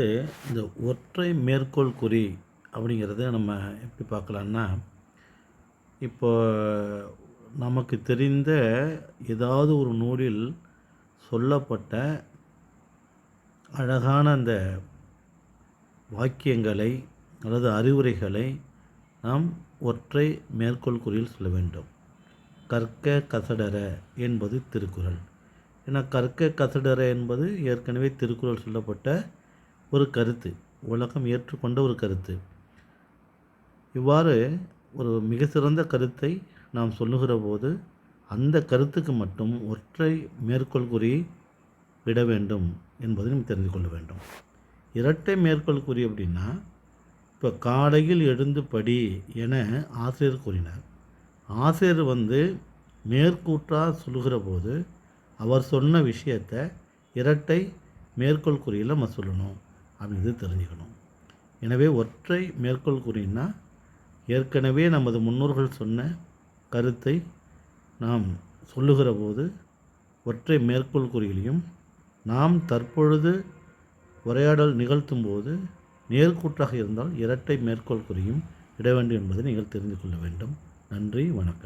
இந்த ஒற்றை மேற்கோள் குறி அப்படிங்கிறத நம்ம எப்படி பார்க்கலான்னா இப்போ நமக்கு தெரிந்த ஏதாவது ஒரு நூலில் சொல்லப்பட்ட அழகான அந்த வாக்கியங்களை அல்லது அறிவுரைகளை நாம் ஒற்றை மேற்கோள் குறியில் சொல்ல வேண்டும். கற்க கசடர என்பது திருக்குறள். ஏன்னா கற்க கசடர என்பது ஏற்கனவே திருக்குறள் சொல்லப்பட்ட ஒரு கருத்து உலகம் ஏற்றுக்கொண்ட ஒரு கருத்து. இவ்வாறு ஒரு மிக சிறந்த கருத்தை நாம் சொல்லுகிற போது அந்த கருத்துக்கு மட்டும் ஒற்றை மேற்கோள் குறி விட வேண்டும் என்பதை நம்ம தெரிந்து கொள்ள வேண்டும். இரட்டை மேற்கோள் குறி அப்படின்னா இப்போ காலையில் எழுந்து படி என ஆசிரியர் கூறினார். ஆசிரியர் வந்து மேற்கூற்றாக சொல்லுகிற போது அவர் சொன்ன விஷயத்தை இரட்டை மேற்கோள் குறியில் நம்ம சொல்லணும். அப்படிங்கிறது தெரிஞ்சுக்கணும். எனவே ஒற்றை மேற்கோள் குறின்னா ஏற்கனவே நமது முன்னோர்கள் சொன்ன கருத்தை நாம் சொல்லுகிற போது ஒற்றை மேற்கோள் குறியிலையும் நாம் தற்பொழுது உரையாடல் நிகழ்த்தும் போது நேர்கூற்றாக இருந்தால் இரட்டை மேற்கோள் குறியும் இட வேண்டும் என்பதை நீங்கள் தெரிந்து கொள்ள வேண்டும். நன்றி வணக்கம்.